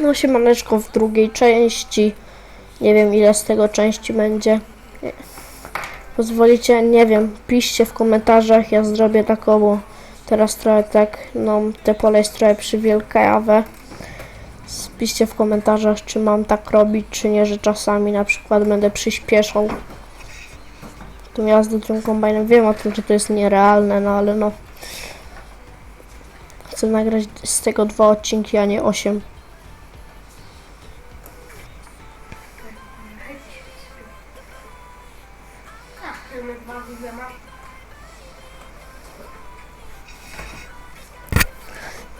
No siemaneczko w drugiej części. Nie wiem ile z tego części będzie. Pozwolicie, nie wiem, piszcie w komentarzach, ja zrobię taką, teraz trochę tak, no te pole jest trochę przywielkajawe. Piszcie w komentarzach, czy mam tak robić, czy nie, że czasami na przykład będę przyspieszał tą jazdę tym kombajnem. Wiem o tym, że to jest nierealne, no ale no. Chcę nagrać z tego dwa odcinki, a nie osiem.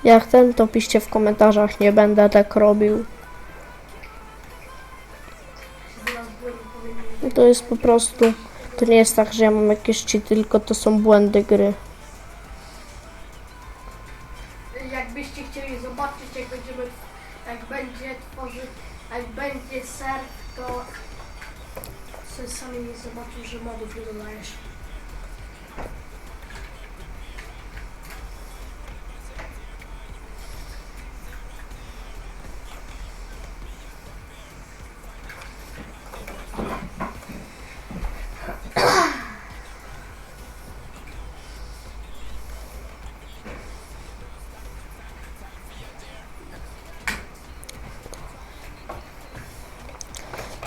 Jak ten, to piszcie w komentarzach, nie będę tak robił. To jest po prostu, to nie jest tak, że ja mam jakieś cheaty, tylko to są błędy gry. Jakbyście chcieli zobaczyć, jak będziemy, jak będzie tworzyć, jak będzie ser, to sami nie zobaczą, że modów nie dodajesz.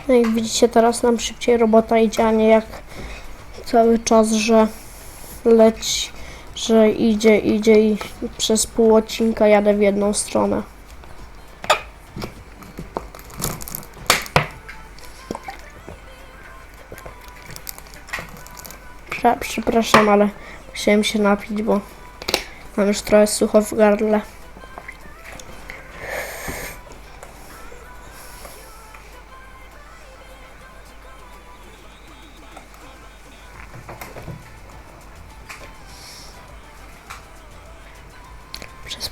No jak widzicie, teraz nam szybciej robota idzie, a nie jak cały czas, że leci, że idzie, idzie i przez pół odcinka jadę w jedną stronę. Prze- Przepraszam, ale musiałem się napić, bo mam już trochę sucho w gardle.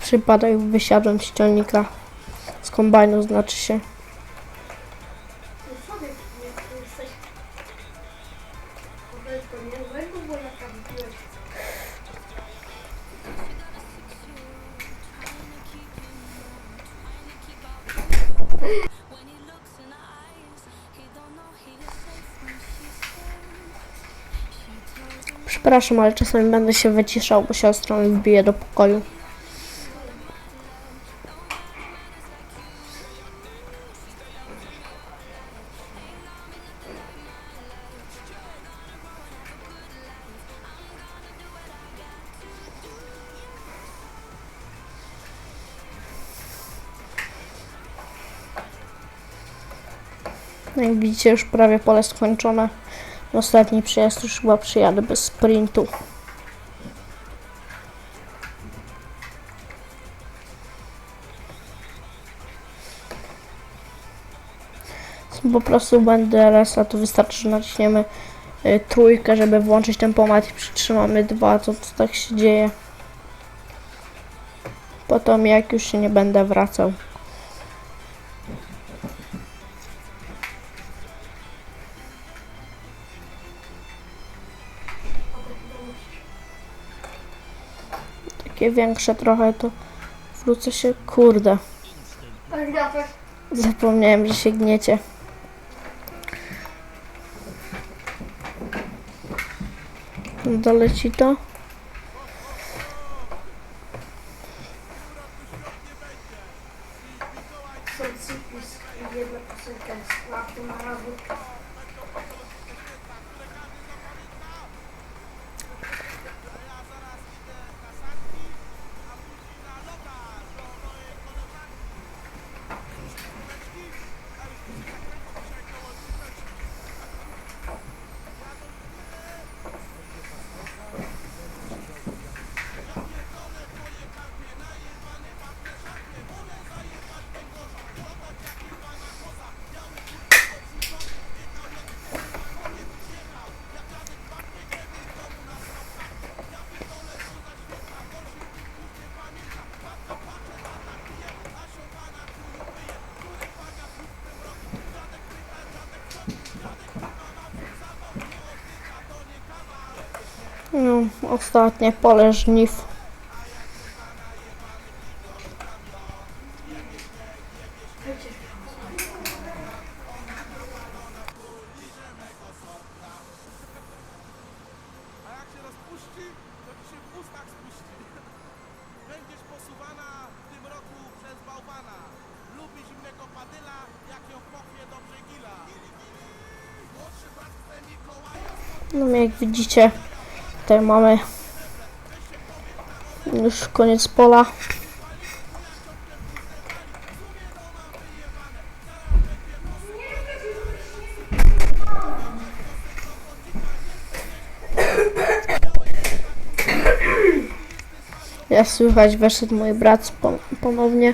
Przypadek wysiadłem z ciągnika z kombajnu, znaczy się. Przepraszam, ale czasami będę się wyciszał, bo siostra mi wbije do pokoju. Jak widzicie, już prawie pole skończone. Ostatni przyjazd już chyba przyjadę bez sprintu. Po prostu będę raz, a to wystarczy, że naciśniemy y, trójkę, żeby włączyć tempomat i przytrzymamy dwa, to, to tak się dzieje. Potem jak już się nie będę wracał. Takie większe trochę to wrócę się, kurde. Zapomniałem, że się gniecie. Doleci to. Młodszy brat chce Mikołaja, No jak widzicie, tutaj mamy już koniec pola. Jak słychać, weszedł mój brat pon- ponownie.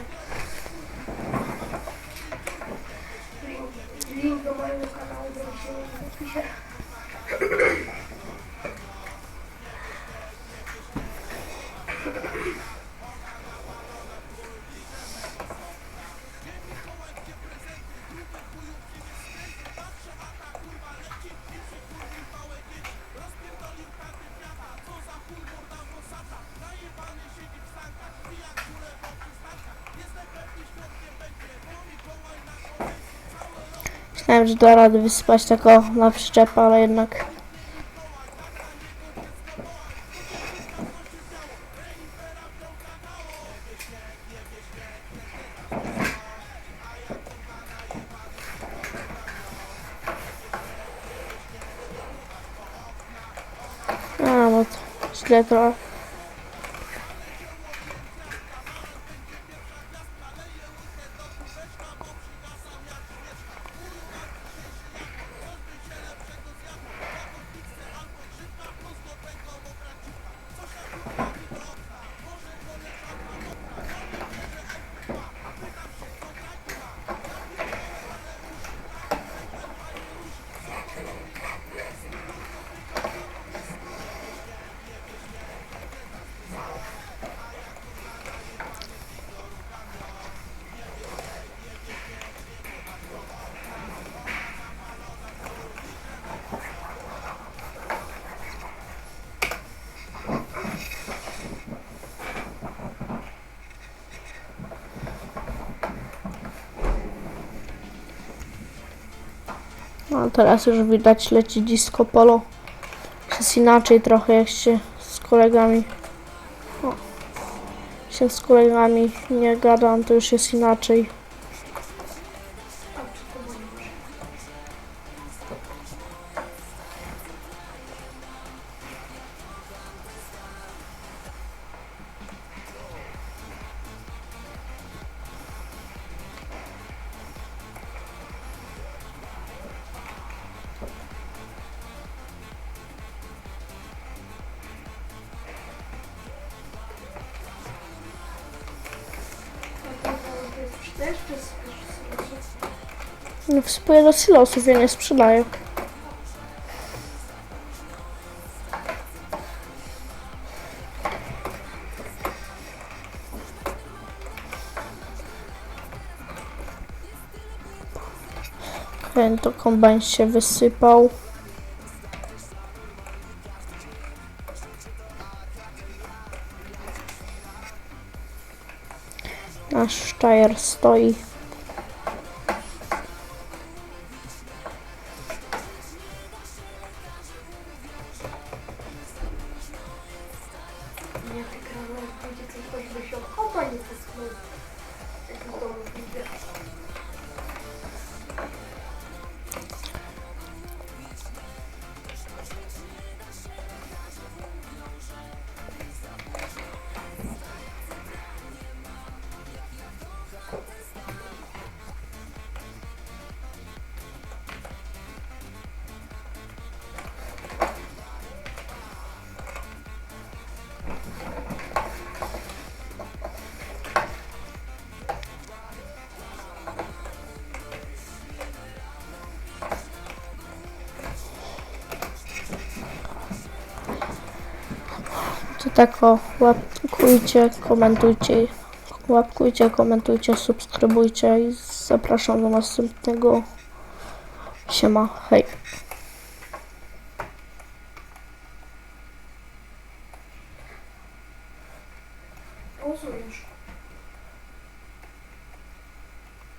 Myślałem, że da rady wysypać tego na przyczepę, ale jednak A, no to trochę. No teraz już widać leci disco polo. Jest inaczej trochę jak się z kolegami. O, się z kolegami nie gadam, to już jest inaczej. No wsypuję do silosów, ja nie sprzedaję. Okej, to kombajn się wysypał. Nasz szczajer stoi. Tak o, łapkujcie, komentujcie, łapkujcie, komentujcie, subskrybujcie i zapraszam do następnego. Siema, hej.